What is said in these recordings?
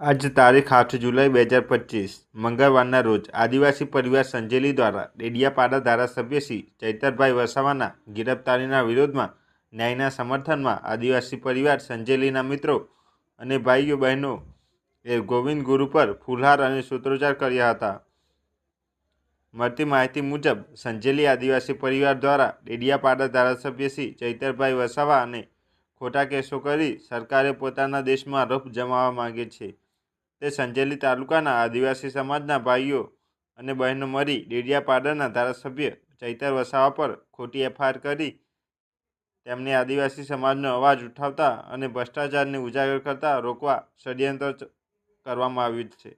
આજ તારીખ આઠ જુલાઈ બે હજાર પચીસ, મંગળવારના રોજ આદિવાસી પરિવાર સંજેલી દ્વારા ડેડિયાપાડા ધારાસભ્ય શ્રી ચૈતરભાઈ વસાવાના ગિરફતારીના વિરોધમાં ન્યાયના સમર્થનમાં આદિવાસી પરિવાર સંજેલીના મિત્રો અને ભાઈઓ બહેનો એ ગોવિંદ ગુરુ પર ફૂલહાર અને સૂત્રોચ્ચાર કર્યા હતા. મળતી માહિતી મુજબ, સંજેલી આદિવાસી પરિવાર દ્વારા ડેડિયાપાડા ધારાસભ્ય શ્રી ચૈતરભાઈ વસાવા અને ખોટા કેસો કરી સરકારે પોતાના દેશમાં રફ જમાવવા માગે છે. તે સંજેલી તાલુકાના આદિવાસી સમાજના ભાઈઓ અને બહેનો મળી ડેડિયાપાડાના ધારાસભ્ય ચૈતર વસાવા પર ખોટી એફઆઈઆર કરી તેમને આદિવાસી સમાજનો અવાજ ઉઠાવતા અને ભ્રષ્ટાચારને ઉજાગર કરતા રોકવા ષડયંત્ર કરવામાં આવ્યું છે.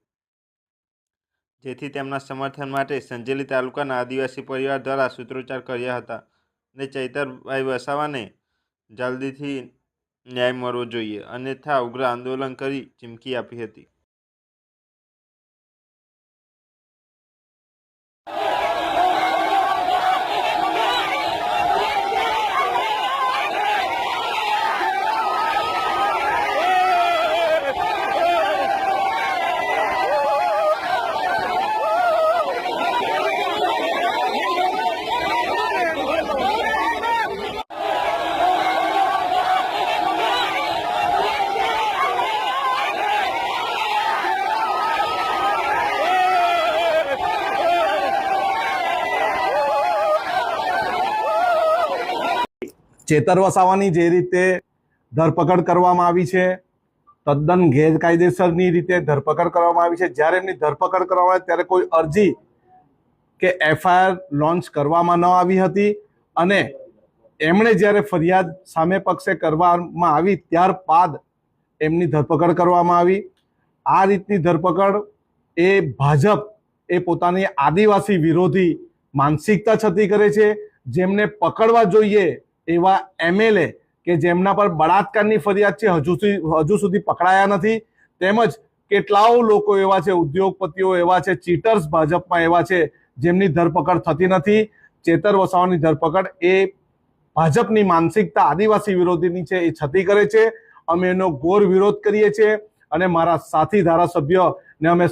જેથી તેમના સમર્થન માટે સંજેલી તાલુકાના આદિવાસી પરિવાર દ્વારા સૂત્રોચ્ચાર કર્યા હતા અને ચૈતરભાઈ વસાવાને જલ્દીથી ન્યાય મળવો જોઈએ અન્યથા ઉગ્ર આંદોલન કરી ચીમકી આપી હતી. ચેતર વસાવાની જે રીતે ધરપકડ કરવામાં આવી છે, તદ્દન ગેરકાયદેસરની રીતે ધરપકડ કરવામાં આવી છે. જ્યારે એમની ધરપકડ કરવામાં આવે ત્યારે કોઈ અરજી કે એફઆઈઆર લોન્ચ કરવામાં ન આવી હતી અને એમણે જ્યારે ફરિયાદ સામે પક્ષે કરવામાં આવી ત્યારબાદ એમની ધરપકડ કરવામાં આવી. આ રીતની ધરપકડ એ ભાજપ એ પોતાની આદિવાસી વિરોધી માનસિકતા છતી કરે છે, જેમને પકડવા જોઈએ એવા એમએલએ કે જેમના પર બળાત્કારની ફરિયાદ છે, હજુ સુધી હજુ સુધી પકડાયા નથી. તેમજ કેટલાઓ લોકો એવા છે, ઉદ્યોગપતિઓ એવા છે, ચીટર્સ ભાજપમાં એવા છે, જેમની ધરપકડ થતી નથી. ચેતર વસાવાની ધરપકડ એ ભાજપની માનસિકતા આદિવાસી વિરોધીની છે, એ છતી કરે છે. અમે એનો ઘોર વિરોધ કરીએ છીએ અને મારા સાથી ધારાસભ્યને અમે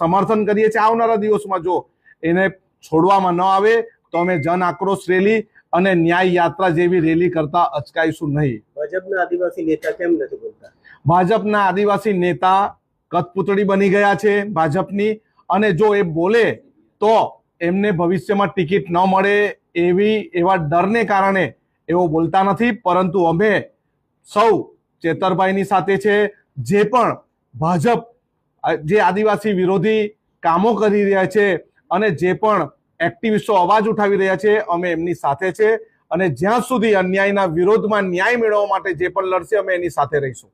સમર્થન કરીએ છીએ. આવનારા દિવસમાં જો એને છોડવામાં ન આવે તો અમે જન આક્રોશ રેલી અને ન્યાય યાત્રા જેવી રેલી કરતા અચકાઈશું નહીં. ભાજપના આદિવાસી નેતા કેમ નથી બોલતા ભાજપના આદિવાસી નેતા કઠપૂતળી બની ગયા છે ભાજપની અને જો એ બોલે તો એમને ભવિષ્યમાં ટિકિટ ન મળે એવી એવા ડરને કારણે એવો બોલતા નથી. પરંતુ અમે સૌ ચેતરભાઈની સાથે છે. જે પણ ભાજપ જે આદિવાસી વિરોધી કામો કરી રહ્યા છે અને જે પણ એક્ટિવિસ્ટો અવાજ ઉઠાવી રહ્યા છે, અમે એમની સાથે છે અને જ્યાં સુધી અન્યાયના વિરોધમાં ન્યાય મેળવવા માટે જે પણ લડશે, અમે એની સાથે રહીશું.